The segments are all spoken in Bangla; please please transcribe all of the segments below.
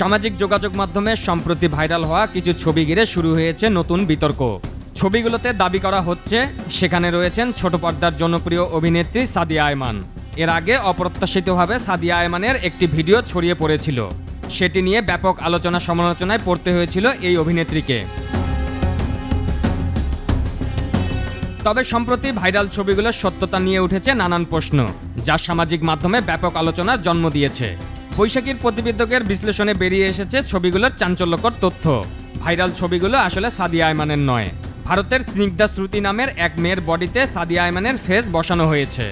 সামাজিক যোগাযোগ মাধ্যমে সম্প্রতি ভাইরাল হওয়া কিছু ছবি ঘিরে শুরু হয়েছে নতুন বিতর্ক। ছবিগুলোতে দাবি করা হচ্ছে, সেখানে রয়েছেন ছোট পর্দার জনপ্রিয় অভিনেত্রী সাদিয়া আয়মান। এর আগে অপ্রত্যাশিতভাবে সাদিয়া আয়মানের একটি ভিডিও ছড়িয়ে পড়েছিল। সেটি নিয়ে ব্যাপক আলোচনা সমালোচনায় পড়তে হয়েছিল এই অভিনেত্রীকে। তবে সম্প্রতি ভাইরাল ছবিগুলোর সত্যতা নিয়ে উঠেছে নানান প্রশ্ন, যা সামাজিক মাধ্যমে ব্যাপক আলোচনার জন্ম দিয়েছে। বৈশাখীর প্রতিবেদকের বিশ্লেষণে বেরিয়ে এসেছে ছবিগুলোর চাঞ্চল্যকর তথ্য। ভাইরাল ছবিগুলো আসলে সাদিয়া আয়মানের নয়। ভারতের স্নিগ্ধা শ্রুতি নামের এক মেয়ের বডিতে সাদিয়া আয়মানের ফেস বসানো হয়েছে।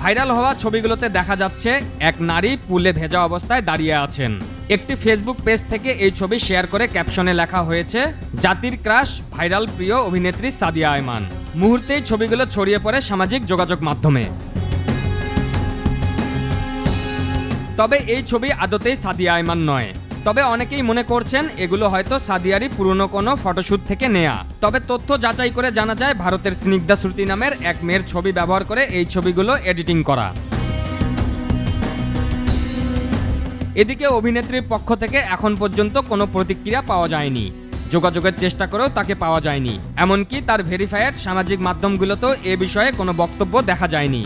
ভাইরাল হওয়া ছবিগুলোতে দেখা যাচ্ছে, এক নারী পুলে ভেজা অবস্থায় দাঁড়িয়ে আছেন। একটি ফেসবুক পেজ থেকে এই ছবি শেয়ার করে ক্যাপশনে লেখা হয়েছে, জাতির ক্রাশ, ভাইরাল প্রিয় অভিনেত্রী সাদিয়া আয়মান। মুহূর্তেই ছবিগুলো ছড়িয়ে পড়ে সামাজিক যোগাযোগ মাধ্যমে। তবে এই ছবি আদতেই সাদিয়া আয়মান নয়। তবে অনেকেই মনে করছেন এগুলো হয়তো সাদিয়ারই পুরনো কোনো ফটোশ্যুট থেকে নেয়া। তবে তথ্য যাচাই করে জানা যায়, ভারতের স্নিগ্ধা শ্রুতি নামের এক মেয়ের ছবি ব্যবহার করে এই ছবিগুলো এডিটিং করা। এদিকে অভিনেত্রীর পক্ষ থেকে এখন পর্যন্ত কোনো প্রতিক্রিয়া পাওয়া যায়নি। যোগাযোগের চেষ্টা করেও তাকে পাওয়া যায়নি। এমনকি তার ভেরিফায়ার সামাজিক মাধ্যমগুলোতেও এ বিষয়ে কোনো বক্তব্য দেখা যায়নি।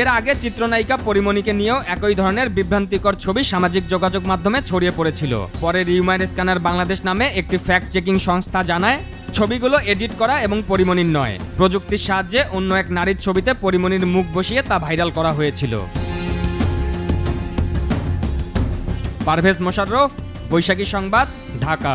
এর আগে চিত্রনায়িকা পরিমণিকে নিয়েও একই ধরনের বিভ্রান্তিকর ছবি সামাজিক যোগাযোগ মাধ্যমে ছড়িয়ে পড়েছিল। পরে রিউমার স্ক্যানার বাংলাদেশ নামে একটি ফ্যাক্ট চেকিং সংস্থা জানায়, ছবিগুলো এডিট করা এবং পরিমণির নয়। প্রযুক্তির সাহায্যে অন্য এক নারীর ছবিতে পরিমণির মুখ বসিয়ে তা ভাইরাল করা হয়েছিল। পারভেজ মোশাররফ, বৈশাখী সংবাদ, ঢাকা।